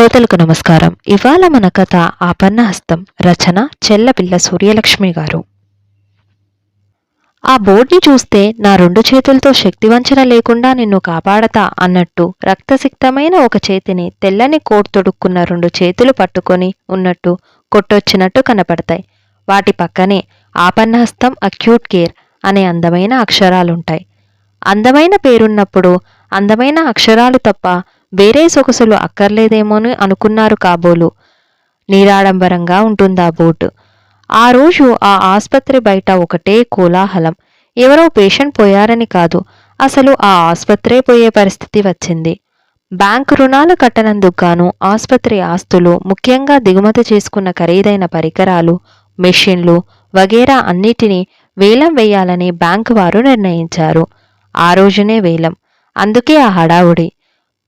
శ్రోతలకు నమస్కారం. ఇవాళ మన కథ ఆపన్నహస్తం. రచన చెల్లపిల్ల సూర్యలక్ష్మి గారు. ఆ బోర్డ్ని చూస్తే నా రెండు చేతులతో శక్తివంచన లేకుండా నిన్ను కాపాడతా అన్నట్టు రక్తసిక్తమైన ఒక చేతిని తెల్లని కోట్ తొడుక్కున్న రెండు చేతులు పట్టుకొని ఉన్నట్టు కొట్టొచ్చినట్టు కనపడతాయి. వాటి పక్కనే ఆపన్నహస్తం అక్యూట్ కేర్ అనే అందమైన అక్షరాలుంటాయి. అందమైన పేరున్నప్పుడు అందమైన అక్షరాలు తప్ప వేరే సొగసులు అక్కర్లేదేమోని అనుకున్నారు కాబోలు. నీరాడంబరంగా ఉంటుందా బోటు? ఆ రోజు ఆ ఆసుపత్రి బయట ఒకటే కోలాహలం. ఎవరో పేషెంట్ పోయారని కాదు అసలు ఆ ఆసుపత్రే పోయే పరిస్థితి వచ్చింది. బ్యాంకు రుణాలు కట్టనందుకు గాను ఆసుపత్రి ఆస్తులు ముఖ్యంగా దిగుమతి చేసుకున్న ఖరీదైన పరికరాలు మెషిన్లు వగేరా అన్నిటినీ వేలం వేయాలని బ్యాంకు వారు నిర్ణయించారు. ఆ రోజునే వేలం. అందుకే ఆ హడావుడి.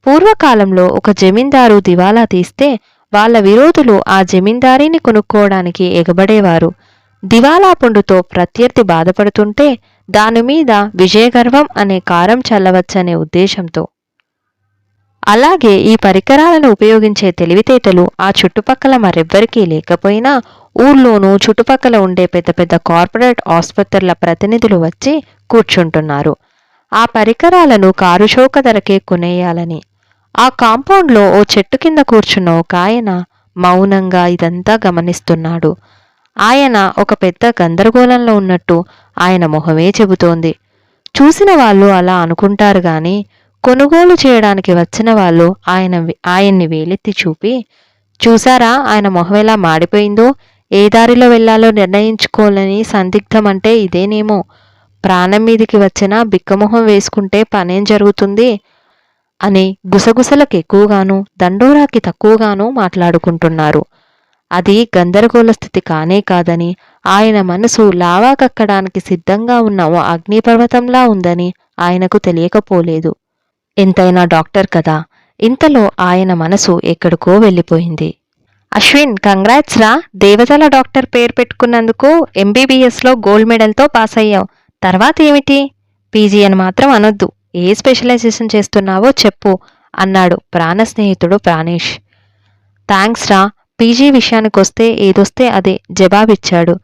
పూర్వకాలంలో ఒక జమీందారు దివాలా తీస్తే వాళ్ళ విరోధులు ఆ జమీందారీని కొనుక్కోవడానికి ఎగబడేవారు. దివాలా పండుతో ప్రత్యర్థి బాధపడుతుంటే దానిమీద విజయగర్వం అనే కారం చల్లవచ్చనే ఉద్దేశంతో. అలాగే ఈ పరికరాలను ఉపయోగించే తెలివితేటలు ఆ చుట్టుపక్కల మరెవ్వరికీ లేకపోయినా ఊర్లోనూ చుట్టుపక్కల ఉండే పెద్ద పెద్ద కార్పొరేట్ ఆసుపత్రుల ప్రతినిధులు వచ్చి కూర్చుంటున్నారు. ఆ పరికరాలను కారుచౌక ధరకే కొనేయాలని ఆ కాంపౌండ్లో ఓ చెట్టు కింద కూర్చున్న ఒక ఆయన మౌనంగా ఇదంతా గమనిస్తున్నాడు. ఆయన ఒక పెద్ద గందరగోళంలో ఉన్నట్టు ఆయన మొహమే చెబుతోంది. చూసిన వాళ్ళు అలా అనుకుంటారు గాని కొనుగోలు చేయడానికి వచ్చిన వాళ్ళు ఆయన ఆయన్ని వేలెత్తి చూపి చూసారా ఆయన మొహం ఎలా మాడిపోయిందో? ఏ దారిలో వెళ్ళాలో నిర్ణయించుకోవాలని సందిగ్ధం అంటే ఇదేనేమో. ప్రాణం మీదికి వచ్చినా బిక్కమొహం వేసుకుంటే పనేం జరుగుతుంది? అని గుసగుసలకు ఎక్కువగాను దండోరాకి తక్కువగాను మాట్లాడుకుంటున్నారు. అది గందరగోళ స్థితి కానే కాదని ఆయన మనసు లావా కక్కడానికి సిద్ధంగా ఉన్న ఓ అగ్నిపర్వతంలా ఉందని ఆయనకు తెలియకపోలేదు. ఎంతైనా డాక్టర్ కదా ఇంతలో ఆయన మనసు ఎక్కడికో వెళ్ళిపోయింది. అశ్విన్ కంగ్రాట్స్ రా దేవతల డాక్టర్ పేరు పెట్టుకున్నందుకు ఎంబీబీఎస్లో గోల్డ్ మెడల్తో పాస్ అయ్యావు తర్వాత ఏమిటి? పీజీ అని మాత్రం అనొద్దు. ఏ స్పెషలైజేషన్ చేస్తున్నావో చెప్పు అన్నాడు ప్రాణ స్నేహితుడు ప్రాణేష్. థ్యాంక్స్ రా పీజీ విషయానికొస్తే ఏదొస్తే అదే జవాబిచ్చాడు.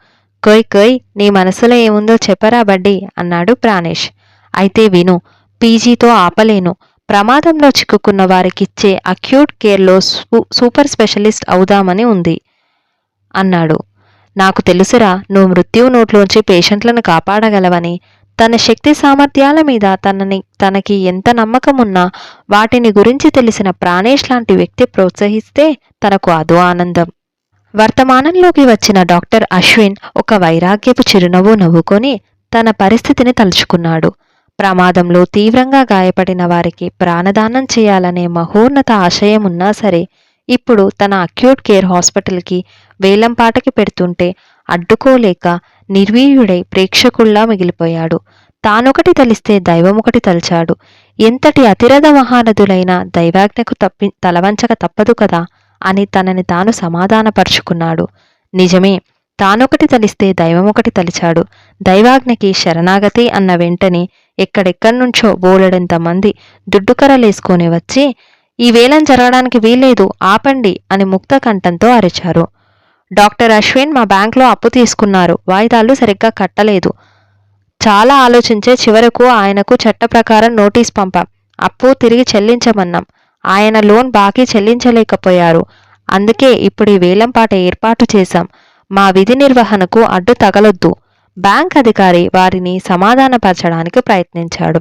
కొయ్ కొయ్ నీ మనసులో ఏముందో చెప్పరా బడ్డీ అన్నాడు ప్రాణేష్. అయితే విను పీజీతో ఆపలేను. ప్రమాదంలో చిక్కుకున్న వారికిచ్చే అక్యూట్ కేర్లో సూ సూపర్ స్పెషలిస్ట్ అవుదామని ఉంది అన్నాడు. నాకు తెలుసురా నువ్వు మృత్యువు నోట్లోంచి పేషెంట్లను కాపాడగలవని తన శక్తి సామర్థ్యాల మీద తనని తనకి ఎంత నమ్మకం ఉన్నా వాటిని గురించి తెలిసిన ప్రాణేష్ లాంటి వ్యక్తి ప్రోత్సహిస్తే తనకు అదో ఆనందం. వర్తమానంలోకి వచ్చిన డాక్టర్ అశ్విన్ ఒక వైరాగ్యపు చిరునవ్వు నవ్వుకొని తన పరిస్థితిని తలుచుకున్నాడు. ప్రమాదంలో తీవ్రంగా గాయపడిన వారికి ప్రాణదానం చేయాలనే మహోన్నత ఆశయం ఉన్నా సరే ఇప్పుడు తన అక్యూట్ కేర్ హాస్పిటల్కి వేలంపాటకి పెడుతుంటే అడ్డుకోలేక నిర్వీర్యుడై ప్రేక్షకుల్లా మిగిలిపోయాడు. తానొకటి తలిస్తే దైవమొకటి తలిచాడు. ఎంతటి అతిరథ మహానదులైన దైవాజ్ఞకు తప్పి తలవంచక తప్పదు కదా అని తనని తాను సమాధానపరుచుకున్నాడు. నిజమే తానొకటి తలిస్తే దైవమొకటి తలిచాడు. దైవాజ్ఞకి శరణాగతి అన్న వెంటనే ఎక్కడెక్కడి నుంచో బోలెడంత మంది దుడ్డుకరలేసుకొని వచ్చి ఈ వేలం జరగడానికి వీల్లేదు ఆపండి అని ముక్త కంఠంతో అరిచారు. డాక్టర్ అశ్విన్ మా బ్యాంక్లో అప్పు తీసుకున్నారు. వాయిదాలు సరిగ్గా కట్టలేదు. చాలా ఆలోచించే చివరకు ఆయనకు చట్ట ప్రకారం నోటీస్ పంపాం. అప్పు తిరిగి చెల్లించమన్నాం. ఆయన లోన్ బాకీ చెల్లించలేకపోయారు. అందుకే ఇప్పుడు ఈ వేలంపాట ఏర్పాటు చేశాం. మా విధి నిర్వహణకు అడ్డు తగలొద్దు. బ్యాంక్ అధికారి వారిని సమాధానపరచడానికి ప్రయత్నించాడు.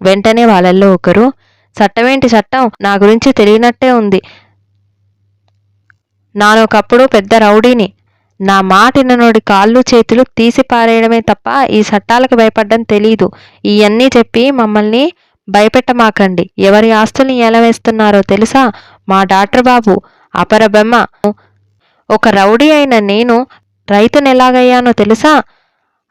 వెంటనే వాళ్ళల్లో ఒకరు చట్టమేంటి చట్టం? నా గురించి తెలియనట్టే ఉంది. నానొకప్పుడు పెద్ద రౌడీని. నా మాటిననోడి కాళ్ళు చేతులు తీసి పారేయడమే తప్ప ఈ చట్టాలకు భయపడ్డం తెలీదు. ఇవన్నీ చెప్పి మమ్మల్ని భయపెట్టమాకండి. ఎవరి ఆస్తుల్ని ఎలా వేస్తున్నారో తెలుసా? మా డాక్టర్ బాబు అపరబెమ్మ ఒక రౌడీ అయిన నేను రైతుని ఎలాగయ్యానో తెలుసా?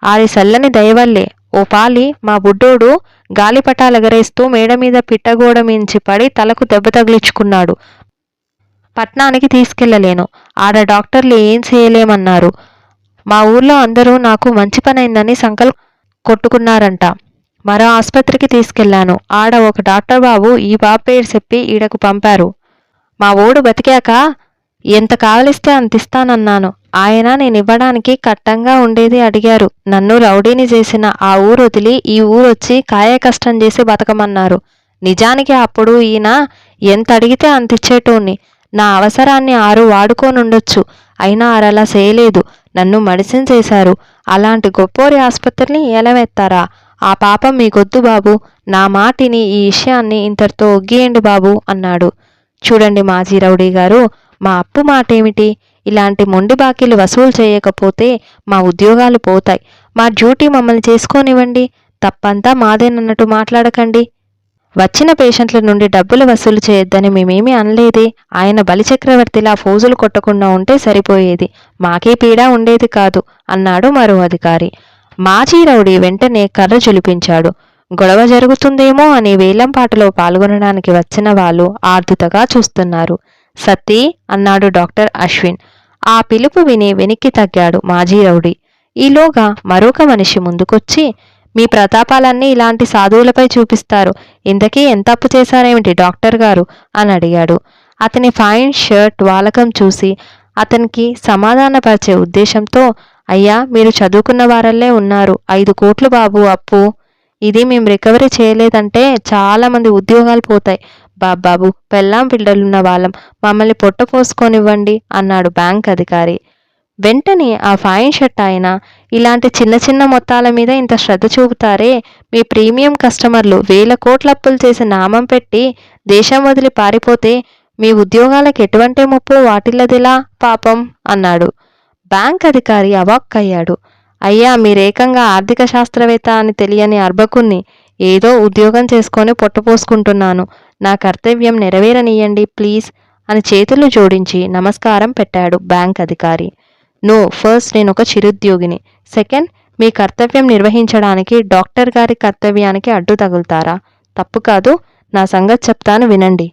ఆరి సల్లని దయవల్లే. ఓ పాలి మా బుడ్డోడు గాలిపటాలు ఎగరేస్తూ మేడ మీద పిట్టగోడ మించి పడి తలకు దెబ్బ తగిలించుకున్నాడు. పట్నానికి తీసుకెళ్ళలేను ఆడ డాక్టర్లు ఏం చేయలేమన్నారు. మా ఊర్లో అందరూ నాకు మంచి పనైందని సంకల్ కొట్టుకున్నారంట. మరో ఆసుపత్రికి తీసుకెళ్ళాను ఆడ ఒక డాక్టర్ బాబు ఈ బాబు పేరు చెప్పి ఈడకు పంపారు. మా ఓడు బతికాక ఎంత కావలిస్తే అంతిస్తానన్నాను ఆయన నేను ఇవ్వడానికి కట్టంగా ఉండేది అడిగారు. నన్ను రౌడీని చేసిన ఆ ఊరు వదిలి ఈ ఊరొచ్చి కాయ కష్టం చేసి బతకమన్నారు. నిజానికి అప్పుడు ఈయన ఎంత అడిగితే అంత ఇచ్చేటోణ్ణి నా అవసరాన్ని ఆరు వాడుకోనుండొచ్చు. అయినా ఆరలా చేయలేదు. నన్ను మెడిసిన్ చేశారు. అలాంటి గొప్పోరి ఆసుపత్రిని ఎలవేత్తారా ఆ పాపం మీకొద్దు బాబు. నా మాటిని ఈ విషయాన్ని ఇంతటితో ఒగ్గియండి బాబు అన్నాడు. చూడండి మాజీ రౌడీ గారు మా అప్పు మాటేమిటి? ఇలాంటి మొండి బాకీలు వసూలు చేయకపోతే మా ఉద్యోగాలు పోతాయి. మా డ్యూటీ మమ్మల్ని చేసుకోనివ్వండి. తప్పంతా మాదేనన్నట్టు మాట్లాడకండి. వచ్చిన పేషెంట్ల నుండి డబ్బులు వసూలు చేయొద్దని మేమేమీ అనలేదే. ఆయన బలిచక్రవర్తిలా ఫోజులు కొట్టకుండా ఉంటే సరిపోయేది. మాకే పీడ ఉండేది కాదు అన్నాడు మరో అధికారి. మాజీ రౌడీ వెంటనే కర్ర జులిపించాడు గొడవ జరుగుతుందేమో అని వేలంపాటలో పాల్గొనడానికి వచ్చిన వాళ్ళు ఆర్దుతగా చూస్తున్నారు. సతీ అన్నాడు డాక్టర్ అశ్విన్. ఆ పిలుపు విని వెనక్కి తగ్గాడు మాజీ రౌడీ. ఈలోగా మరొక మనిషి ముందుకొచ్చి మీ ప్రతాపాలన్నీ ఇలాంటి సాధువులపై చూపిస్తారు. ఇంతకీ ఎంత అప్పు చేశారేమిటి డాక్టర్ గారు? అని అడిగాడు. అతని ఫైన్ షర్ట్ వాలకం చూసి అతనికి సమాధానపరిచే ఉద్దేశంతో అయ్యా మీరు చదువుకున్న వారల్లే ఉన్నారు. ఐదు కోట్లు బాబు అప్పు. ఇది మేము రికవరీ చేయలేదంటే చాలామంది ఉద్యోగాలు పోతాయి. బాబాబు పెళ్ళాం పిల్లలున్న వాళ్ళం. మమ్మల్ని పొట్ట పోసుకొనివ్వండి అన్నాడు బ్యాంక్ అధికారి. వెంటనే ఆ ఫైన్ షర్ట్ ఆయన ఇలాంటి చిన్న చిన్న మొత్తాల మీద ఇంత శ్రద్ధ చూపుతారే? మీ ప్రీమియం కస్టమర్లు వేల కోట్ల అప్పులు చేసి నామం పెట్టి దేశం వదిలి పారిపోతే మీ ఉద్యోగాలకు ఎటువంటి ముప్పు వాటిల్లదిలా? పాపం అన్నాడు. బ్యాంక్ అధికారి అవాక్కయ్యాడు అయ్యా మీరేకంగా ఆర్థిక శాస్త్రవేత్త అని తెలియని అర్భకుణ్ణి ఏదో ఉద్యోగం చేసుకొని పొట్టపోసుకుంటున్నాను నా కర్తవ్యం నెరవేరనియండి ప్లీజ్ అని చేతులు జోడించి నమస్కారం పెట్టాడు బ్యాంక్ అధికారి. నో ఫస్ట్ నేను ఒక చిరుద్యోగిని. సెకండ్ మీ కర్తవ్యం నిర్వహించడానికి డాక్టర్ గారి కర్తవ్యానికి అడ్డు తగులుతారా? తప్పు కాదు నా సంగతి చెప్తాను వినండి.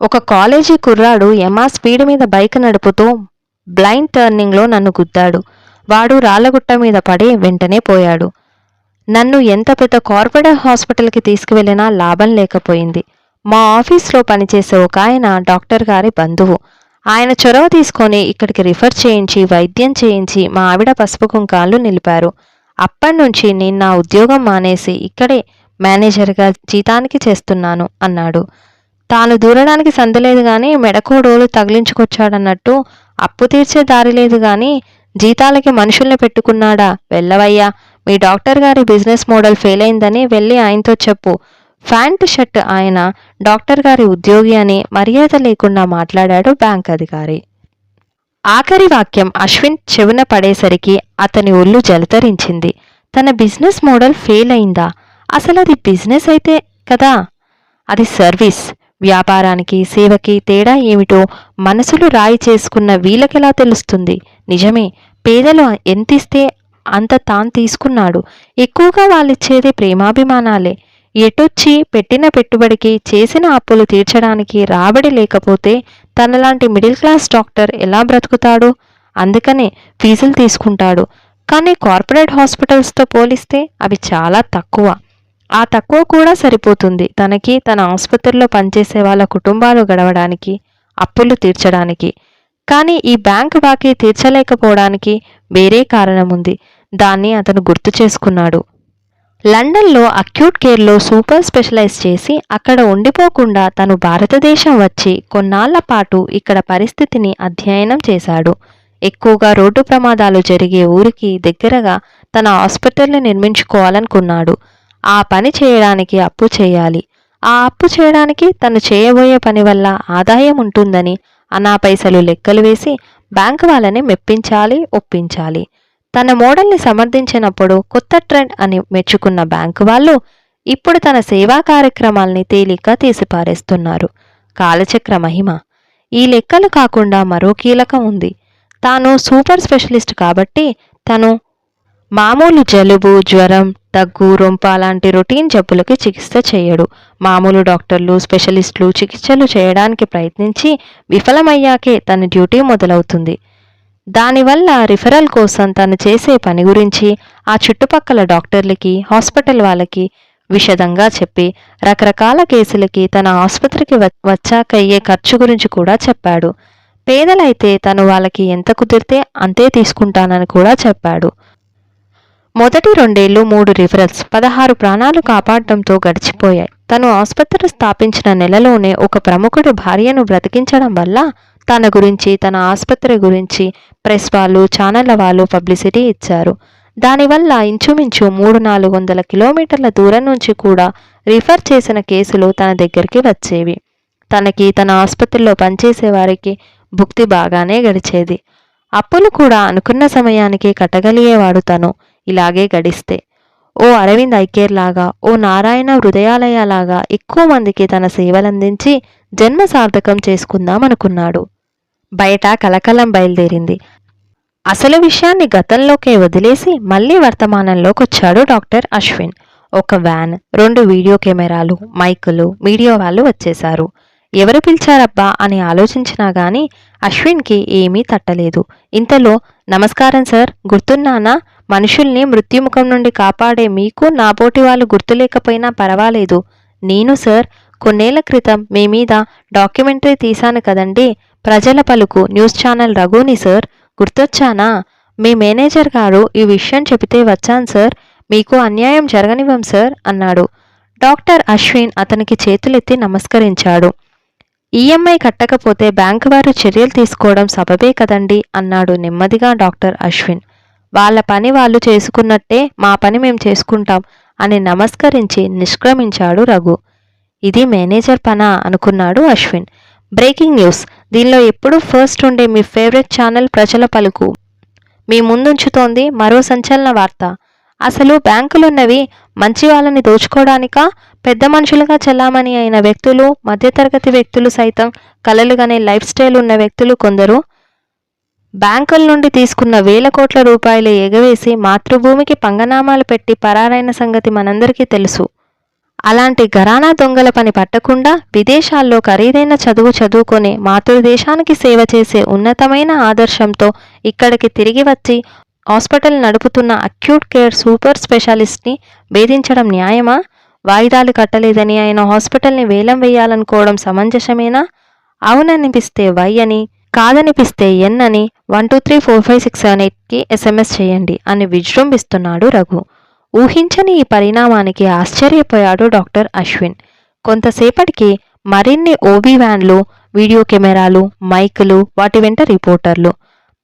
ఒక కాలేజీ కుర్రాడు ఎమా స్పీడ్ మీద బైక్ నడుపుతూ బ్లైండ్ టర్నింగ్లో నన్ను గుద్దాడు. వాడు రాళ్ళగుట్ట మీద పడి వెంటనే పోయాడు. నన్ను ఎంత పెద్ద కార్పొరేట్ హాస్పిటల్కి తీసుకువెళ్ళినా లాభం లేకపోయింది. మా ఆఫీస్లో పనిచేసే ఒక ఆయన డాక్టర్ గారి బంధువు. ఆయన చొరవ తీసుకొని ఇక్కడికి రిఫర్ చేయించి వైద్యం చేయించి మా ఆవిడ పసుపు కుంకాలు నిలిపారు. అప్పటి నుంచి నేను నా ఉద్యోగం మానేసి ఇక్కడే మేనేజర్గా జీతానికి చేస్తున్నాను అన్నాడు. తాను దూరడానికి సందలేదు కానీ మెడకోడోలు తగిలించుకొచ్చాడన్నట్టు అప్పు తీర్చే దారి లేదు కానీ జీతాలకి మనుషుల్ని పెట్టుకున్నాడా? వెళ్ళవయ్యా మీ డాక్టర్ గారి బిజినెస్ మోడల్ ఫెయిల్ అయిందని వెళ్ళి ఆయనతో చెప్పు. ప్యాంట్ షర్ట్ ఆయన డాక్టర్ గారి ఉద్యోగి అని మర్యాద లేకుండా మాట్లాడాడు బ్యాంక్ అధికారి. ఆఖరి వాక్యం అశ్విన్ చెవున పడేసరికి అతని ఒళ్ళు జలతరించింది. తన బిజినెస్ మోడల్ ఫెయిల్ అయిందా? అసలు అది బిజినెస్ అయితే కదా? అది సర్వీస్. వ్యాపారానికి సేవకి తేడా ఏమిటో మనసులు రాయి చేసుకున్న వీళ్ళకెలా తెలుస్తుంది? నిజమే పేదలు ఎంతిస్తే అంత తాను తీసుకున్నాడు. ఎక్కువగా వాళ్ళిచ్చేది ప్రేమాభిమానాలే. ఎటొచ్చి పెట్టిన పెట్టుబడికి చేసిన అప్పులు తీర్చడానికి రాబడి లేకపోతే తనలాంటి మిడిల్ క్లాస్ డాక్టర్ ఎలా బ్రతుకుతాడు? అందుకనే ఫీజులు తీసుకుంటాడు. కానీ కార్పొరేట్ హాస్పిటల్స్తో పోలిస్తే అవి చాలా తక్కువ. ఆ తక్కువ కూడా సరిపోతుంది తనకి తన ఆసుపత్రిలో పనిచేసే వాళ్ళ కుటుంబాలు గడవడానికి అప్పులు తీర్చడానికి. కానీ ఈ బ్యాంక్ బాకీ తీర్చలేకపోవడానికి వేరే కారణం ఉంది దాన్ని అతను గుర్తు చేసుకున్నాడు. లండన్లో అక్యూట్ కేర్లో సూపర్ స్పెషలైజ్ చేసి అక్కడ ఉండిపోకుండా తను భారతదేశం వచ్చి కొన్నాళ్ళ పాటు ఇక్కడ పరిస్థితిని అధ్యయనం చేశాడు. ఎక్కువగా రోడ్డు ప్రమాదాలు జరిగే ఊరికి దగ్గరగా తన హాస్పిటల్ని నిర్మించుకోవాలనుకున్నాడు. ఆ పని చేయడానికి అప్పు చేయాలి. ఆ అప్పు చేయడానికి తను చేయబోయే పని వల్ల ఆదాయం ఉంటుందని అనా పైసలు లెక్కలు వేసి బ్యాంక్ వాళ్ళని మెప్పించాలి ఒప్పించాలి. తన మోడల్ని సమర్థించినప్పుడు కొత్త ట్రెండ్ అని మెచ్చుకున్న బ్యాంకు వాళ్ళు ఇప్పుడు తన సేవా కార్యక్రమాల్ని తేలిక తీసిపారేస్తున్నారు. కాలచక్ర మహిమ. ఈ లెక్కలు కాకుండా మరో కీలకం ఉంది. తాను సూపర్ స్పెషలిస్ట్ కాబట్టి తను మామూలు జలుబు జ్వరం దగ్గు రొంప లాంటి రొటీన్ జబ్బులకి చికిత్స చేయడు. మామూలు డాక్టర్లు స్పెషలిస్టులు చికిత్సలు చేయడానికి ప్రయత్నించి విఫలమయ్యాకే తన డ్యూటీ మొదలవుతుంది. దానివల్ల రిఫరల్ కోసం తను చేసే పని గురించి ఆ చుట్టుపక్కల డాక్టర్లకి హాస్పిటల్ వాళ్ళకి విషదంగా చెప్పి రకరకాల కేసులకి తన ఆసుపత్రికి వచ్చాక అయ్యే ఖర్చు గురించి కూడా చెప్పాడు. పేదలైతే తను వాళ్ళకి ఎంత కుదిరితే అంతే తీసుకుంటానని కూడా చెప్పాడు. మొదటి రెండేళ్ళు మూడు రిఫరల్స్ పదహారు ప్రాణాలు కాపాడటంతో గడిచిపోయాయి. తను ఆసుపత్రి స్థాపించిన నెలలోనే ఒక ప్రముఖుడి భార్యను బ్రతికించడం వల్ల తన గురించి తన ఆసుపత్రి గురించి ప్రెస్ వాళ్ళు ఛానళ్ళ వాళ్ళు పబ్లిసిటీ ఇచ్చారు. దానివల్ల ఇంచుమించు మూడు నాలుగు వందల కిలోమీటర్ల దూరం నుంచి కూడా రిఫర్ చేసిన కేసులు తన దగ్గరికి వచ్చేవి. తనకి తన ఆసుపత్రిలో పనిచేసే వారికి భుక్తి బాగానే గడిచేది. అప్పులు కూడా అనుకున్న సమయానికి కట్టగలిగేవాడు తను. ఇలాగే గడిస్తే. ఓ అరవింద్ ఐకేర్ లాగా ఓ నారాయణ హృదయాలయ లాగా ఎక్కువ మందికి తన సేవలందించి జన్మ సార్థకం చేసుకుందాం అనుకున్నాడు బయట కలకలం బయలుదేరింది. అసలు విషయాన్ని గతంలోకే వదిలేసి మళ్ళీ వర్తమానంలోకి వచ్చాడు డాక్టర్ అశ్విన్. ఒక వ్యాన్ రెండు వీడియో కెమెరాలు మైకులు మీడియా వాళ్ళు వచ్చేశారు. ఎవరు పిలిచారబ్బా అని ఆలోచించినా గాని అశ్విన్కి ఏమీ తట్టలేదు. ఇంతలో నమస్కారం సార్ గుర్తున్నానా? మనుషుల్ని మృత్యుముఖం నుండి కాపాడే మీకు నాపోటి వాళ్ళు గుర్తులేకపోయినా పర్వాలేదు. నేను సార్ కొన్నేళ్ళ క్రితం మీ మీద డాక్యుమెంటరీ తీశాను కదండి. ప్రజల పలుకు న్యూస్ ఛానల్ రఘుని సార్ గుర్తొచ్చానా? మీ మేనేజర్ గారు ఈ విషయం చెబితే వచ్చాను సార్ మీకు అన్యాయం జరగనివ్వం సార్ అన్నాడు. డాక్టర్ అశ్విన్ అతనికి చేతులెత్తి నమస్కరించాడు. ఈఎంఐ కట్టకపోతే బ్యాంకు వారు చర్యలు తీసుకోవడం సబబే కదండి అన్నాడు నెమ్మదిగా డాక్టర్ అశ్విన్. వాళ్ళ పని వాళ్ళు చేసుకున్నట్టే మా పని మేం చేసుకుంటాం అని నమస్కరించి నిష్క్రమించాడు రఘు. ఇది మేనేజర్ పనా? అనుకున్నాడు అశ్విన్. Breaking news. దీనిలో ఎప్పుడూ ఫస్ట్ ఉండే మీ ఫేవరెట్ ఛానల్ ప్రజల పలుకు. మీ ముందుంచుతోంది మరో సంచలన వార్త. అసలు బ్యాంకులున్నవి మంచి వాళ్ళని దోచుకోవడానికా పెద్ద మనుషులుగా చెల్లామణి అయిన వ్యక్తులు మధ్యతరగతి వ్యక్తులు సైతం కలలుగానే లైఫ్ స్టైల్ ఉన్న వ్యక్తులు కొందరు. బ్యాంకుల నుండి తీసుకున్న వేల కోట్ల రూపాయలు ఎగవేసి మాతృభూమికి పంగనామాలు పెట్టి పరారైన సంగతి మనందరికీ తెలుసు. అలాంటి ఘరానా దొంగల పని పట్టకుండా విదేశాల్లో ఖరీదైన చదువు చదువుకొని మాతృదేశానికి సేవ చేసే ఉన్నతమైన ఆదర్శంతో ఇక్కడికి తిరిగి వచ్చి హాస్పిటల్ నడుపుతున్న అక్యూట్ కేర్ సూపర్ స్పెషాలిస్ట్ని వేధించడం న్యాయమా? వాయిదాలు కట్టలేదని ఆయన హాస్పిటల్ని వేలం వేయాలనుకోవడం సమంజసమేనా? అవుననిపిస్తే వై అని కాదనిపిస్తే ఎన్ అని one two three four five six seven ఎయిట్కి ఎస్ఎంఎస్ చేయండి అని విజృంభిస్తున్నాడు రఘు. ఊహించని ఈ పరిణామానికి ఆశ్చర్యపోయాడు డాక్టర్ అశ్విన్. కొంతసేపటికి మరిన్ని ఓబీ వ్యాన్లు వీడియో కెమెరాలు మైకులు వాటి వెంట రిపోర్టర్లు.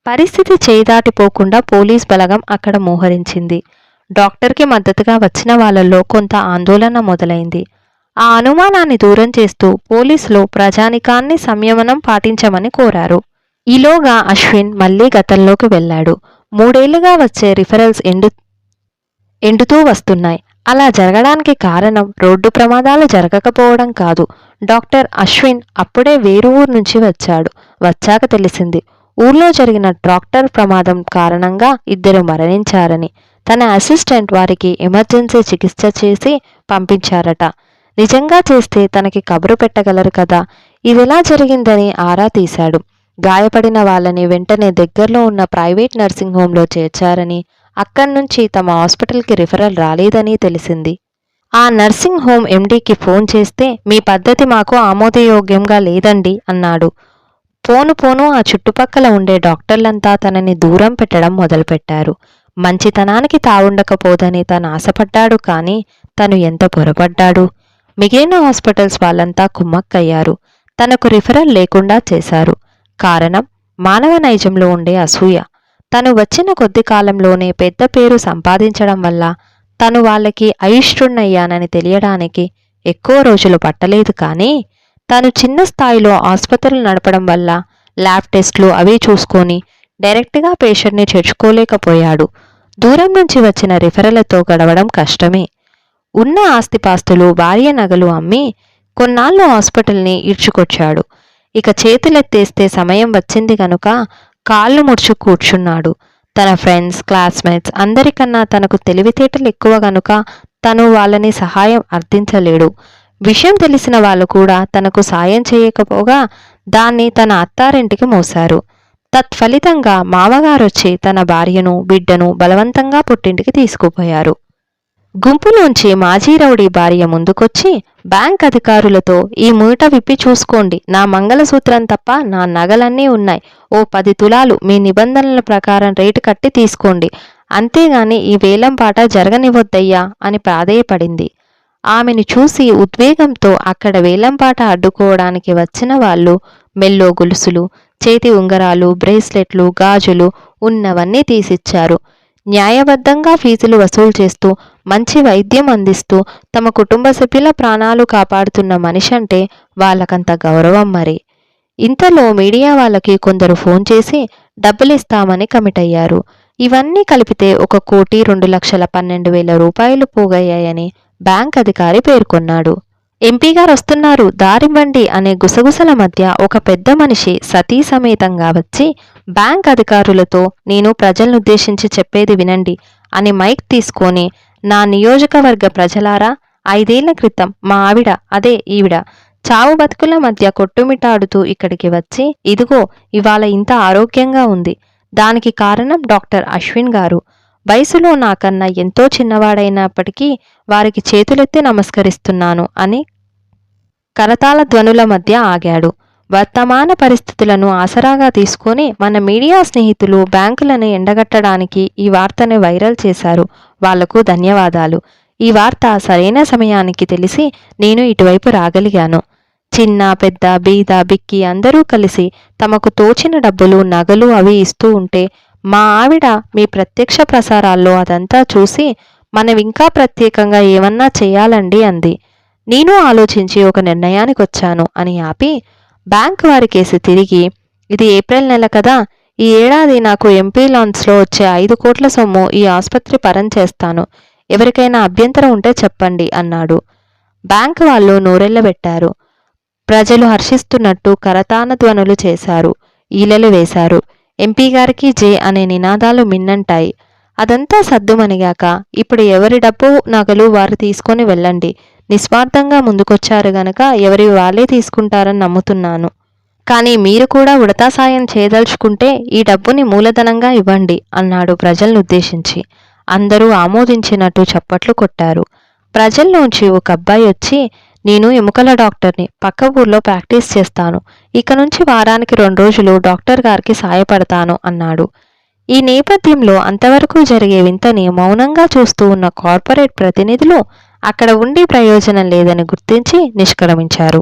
పరిస్థితి చేదాటిపోకుండా పోలీస్ బలగం అక్కడ మోహరించింది. డాక్టర్కి మద్దతుగా వచ్చిన వాళ్ళల్లో కొంత ఆందోళన మొదలైంది. ఆ అనుమానాన్ని దూరం చేస్తూ పోలీసులు ప్రజానికాన్ని సంయమనం పాటించమని కోరారు. ఈలోగా అశ్విన్ మళ్ళీ గతంలోకి వెళ్ళాడు. మూడేళ్ళుగా వచ్చే రిఫరల్స్ ఎండు ఎండుతూ వస్తున్నాయి. అలా జరగడానికి కారణం రోడ్డు ప్రమాదాలు జరగకపోవడం కాదు. డాక్టర్ అశ్విన్ అప్పుడే వేరు ఊరు నుంచి వచ్చాడు. వచ్చాక తెలిసింది. ఊర్లో జరిగిన డాక్టర్ ప్రమాదం కారణంగా ఇద్దరు మరణించారని. తన అసిస్టెంట్ వారికి ఎమర్జెన్సీ చికిత్స చేసి పంపించారట. నిజంగా చేస్తే తనకి కబురు పెట్టగలరు కదా. ఇదిలా జరిగిందని ఆరా తీశాడు. గాయపడిన వాళ్ళని వెంటనే దగ్గరలో ఉన్న ప్రైవేట్ నర్సింగ్ హోంలో చేర్చారని అక్కడి నుంచి తమ హాస్పిటల్కి రిఫరల్ రాలేదని తెలిసింది. ఆ నర్సింగ్ హోమ్ ఎండీకి ఫోన్ చేస్తే మీ పద్ధతి మాకు ఆమోదయోగ్యంగా లేదండి అన్నాడు. పోను పోను ఆ చుట్టుపక్కల ఉండే డాక్టర్లంతా తనని దూరం పెట్టడం మొదలుపెట్టారు. మంచితనానికి తావుండకపోదని తను ఆశపడ్డాడు కానీ తను ఎంత పొరపడ్డాడు? మిగిలిన హాస్పిటల్స్ వాళ్ళంతా కుమ్మక్కయ్యారు. తనకు రిఫరల్ లేకుండా చేశారు. కారణం మానవ నైజంలో ఉండే అసూయ. తను వచ్చిన కొద్ది కాలంలోనే పెద్ద పేరు సంపాదించడం వల్ల తను వాళ్ళకి అయిష్టున్నయ్యానని తెలియడానికి ఎక్కువ రోజులు పట్టలేదు కానీ తను చిన్న స్థాయిలో ఆసుపత్రులు నడపడం వల్ల ల్యాబ్ టెస్ట్లు అవి చూసుకొని డైరెక్ట్గా పేషెంట్ని చేర్చుకోలేకపోయాడు. దూరం నుంచి వచ్చిన రిఫరలతో గడవడం కష్టమే. ఉన్న ఆస్తిపాస్తులు భార్య నగలు అమ్మి కొన్నాళ్ళు హాస్పిటల్ని ఈడ్చుకొచ్చాడు. ఇక చేతులెత్తేస్తే సమయం వచ్చింది గనుక కాళ్ళు ముడుచు కూర్చున్నాడు. తన ఫ్రెండ్స్ క్లాస్మేట్స్ అందరికన్నా తనకు తెలివితేటలు ఎక్కువ గనుక తను వాళ్ళని సహాయం అర్థించలేడు. విషయం తెలిసిన వాళ్ళు కూడా తనకు సాయం చేయకపోగా దాన్ని తన అత్తారింటికి మోశారు. తత్ఫలితంగా మామగారొచ్చి తన భార్యను బిడ్డను బలవంతంగా పుట్టింటికి తీసుకుపోయారు. గుంపులోంచి మాజీ రౌడీ భార్య ముందుకొచ్చి బ్యాంక్ అధికారులతో ఈ మూట విప్పి చూసుకోండి. నా మంగళసూత్రం తప్ప నా నగలన్నీ ఉన్నాయి. ఓ పది తులాలు మీ నిబంధనల ప్రకారం రేటు కట్టి తీసుకోండి. అంతేగాని ఈ వేలం పాట జరగనివ్వద్దయ్యా అని ప్రాధేయపడింది. ఆమెను చూసి ఉద్వేగంతో అక్కడ వేలంపాట అడ్డుకోవడానికి వచ్చిన వాళ్ళు మెల్లో గొలుసులు చేతి ఉంగరాలు బ్రేస్లెట్లు గాజులు ఉన్నవన్నీ తీసిచ్చారు. న్యాయబద్ధంగా ఫీజులు వసూలు చేస్తూ మంచి వైద్యం అందిస్తూ తమ కుటుంబ సభ్యుల ప్రాణాలు కాపాడుతున్న మనిషి అంటే వాళ్ళకంత గౌరవం మరి. ఇంతలో మీడియా వాళ్ళకి కొందరు ఫోన్ చేసి డబ్బులిస్తామని కమిట్ అయ్యారు ఇవన్నీ కలిపితే ఒక కోటి రెండు లక్షల పన్నెండు వేల రూపాయలు పోగయ్యాయని బ్యాంక్ అధికారి పేర్కొన్నాడు. ఎంపీ గారు వస్తున్నారు దారివ్వండి అనే గుసగుసల మధ్య ఒక పెద్ద మనిషి సతీ సమేతంగా వచ్చి బ్యాంక్ అధికారులతో నేను ప్రజలనుద్దేశించి చెప్పేది వినండి అని మైక్ తీసుకొని నా నియోజకవర్గ ప్రజలారా ఐదేళ్ళ క్రితం మా ఆవిడ అదే ఈవిడ చావు బతుకుల మధ్య కొట్టుమిటాడుతూ ఇక్కడికి వచ్చి ఇదిగో ఇవాళ ఇంత ఆరోగ్యంగా ఉంది. దానికి కారణం డాక్టర్ అశ్విన్ గారు. వయసులో నాకన్నా ఎంతో చిన్నవాడైనప్పటికీ వారికి చేతులెత్తి నమస్కరిస్తున్నాను అని కరతాళ ధ్వనుల మధ్య ఆగాడు. వర్తమాన పరిస్థితులను ఆసరాగా తీసుకొని మన మీడియా స్నేహితులు బ్యాంకులను ఎండగట్టడానికి ఈ వార్తను వైరల్ చేశారు. వాళ్ళకు ధన్యవాదాలు. ఈ వార్త సరైన సమయానికి తెలిసి నేను ఇటువైపు రాగలిగాను. చిన్న పెద్ద బీద బిక్కి అందరూ కలిసి తమకు తోచిన డబ్బులు నగలు అవి ఇస్తూ ఉంటే మా ఆవిడ మీ ప్రత్యక్ష ప్రసారాల్లో అదంతా చూసి మనం ఇంకా ప్రత్యేకంగా ఏమన్నా చేయాలండి అంది. నేను ఆలోచించి ఒక నిర్ణయానికి వచ్చాను అని ఆపి బ్యాంక్ వారి కేసు తిరిగి ఇది ఏప్రిల్ నెల కదా ఈ ఏడాది నాకు ఎంపీ లాన్స్లో వచ్చే ఐదు కోట్ల సొమ్ము ఈ ఆసుపత్రి పరం చేస్తాను. ఎవరికైనా అభ్యంతరం ఉంటే చెప్పండి అన్నాడు. బ్యాంక్ వాళ్ళు నూరెళ్ళబెట్టారు. ప్రజలు హర్షిస్తున్నట్టు కరతాన ధ్వనులు చేశారు. ఈలలు వేశారు. ఎంపీ గారికి జే అనే నినాదాలు మిన్నంటాయి. అదంతా సద్దుమనిగాక ఇప్పుడు ఎవరి డబ్బు నగలు వారు తీసుకొని వెళ్ళండి. నిస్వార్థంగా ముందుకొచ్చారు గనక ఎవరి వాళ్ళే తీసుకుంటారని నమ్ముతున్నాను. కానీ మీరు కూడా ఉడతా సాయం చేయదలుచుకుంటే ఈ డబ్బుని మూలధనంగా ఇవ్వండి అన్నాడు ప్రజలను ఉద్దేశించి. అందరూ ఆమోదించినట్టు చప్పట్లు కొట్టారు. ప్రజల్లోంచి ఒక అబ్బాయి వచ్చి నేను ఎముకల డాక్టర్ని పక్క ఊర్లో ప్రాక్టీస్ చేస్తాను. ఇక నుంచి వారానికి రెండు రోజులు డాక్టర్ గారికి సాయపడతాను అన్నాడు. ఈ నేపథ్యంలో అంతవరకు జరిగే వింతని మౌనంగా చూస్తూ ఉన్న కార్పొరేట్ ప్రతినిధులు అక్కడ ఉండి ప్రయోజనం లేదని గుర్తించి నిష్క్రమించారు.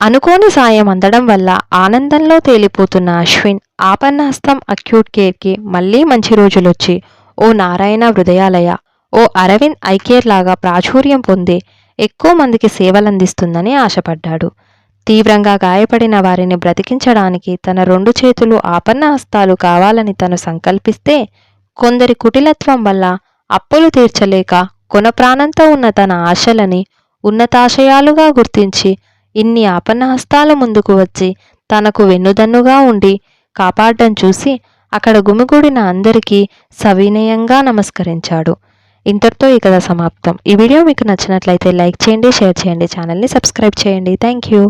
అనుకోని సాయం అందడం వల్ల ఆనందంలో తేలిపోతున్న అశ్విన్ ఆపన్నహస్తం అక్యూట్ కేర్కి మళ్ళీ మంచి రోజులొచ్చి ఓ నారాయణ హృదయాలయ ఓ అరవింద్ ఐకేర్ లాగా ప్రాచుర్యం పొంది ఎక్కువ మందికి సేవలందిస్తుందని ఆశపడ్డాడు. తీవ్రంగా గాయపడిన వారిని బ్రతికించడానికి తన రెండు చేతులు ఆపన్న హస్తాలు కావాలని తను సంకల్పిస్తే కొందరి కుటిలత్వం వల్ల అప్పులు తీర్చలేక కొన ప్రాణంతో ఉన్న తన ఆశలని ఉన్నతాశయాలుగా గుర్తించి ఇన్ని ఆపన్న హస్తాల ముందుకు వచ్చి తనకు వెన్నుదన్నుగా ఉండి కాపాడడం చూసి అక్కడ గుమిగూడిన అందరికీ సవినయంగా నమస్కరించాడు. ఇంతటితో ఈ కథ సమాప్తం. ఈ వీడియో మీకు నచ్చినట్లయితే లైక్ చేయండి షేర్ చేయండి ఛానల్ని సబ్స్క్రైబ్ చేయండి. Thank you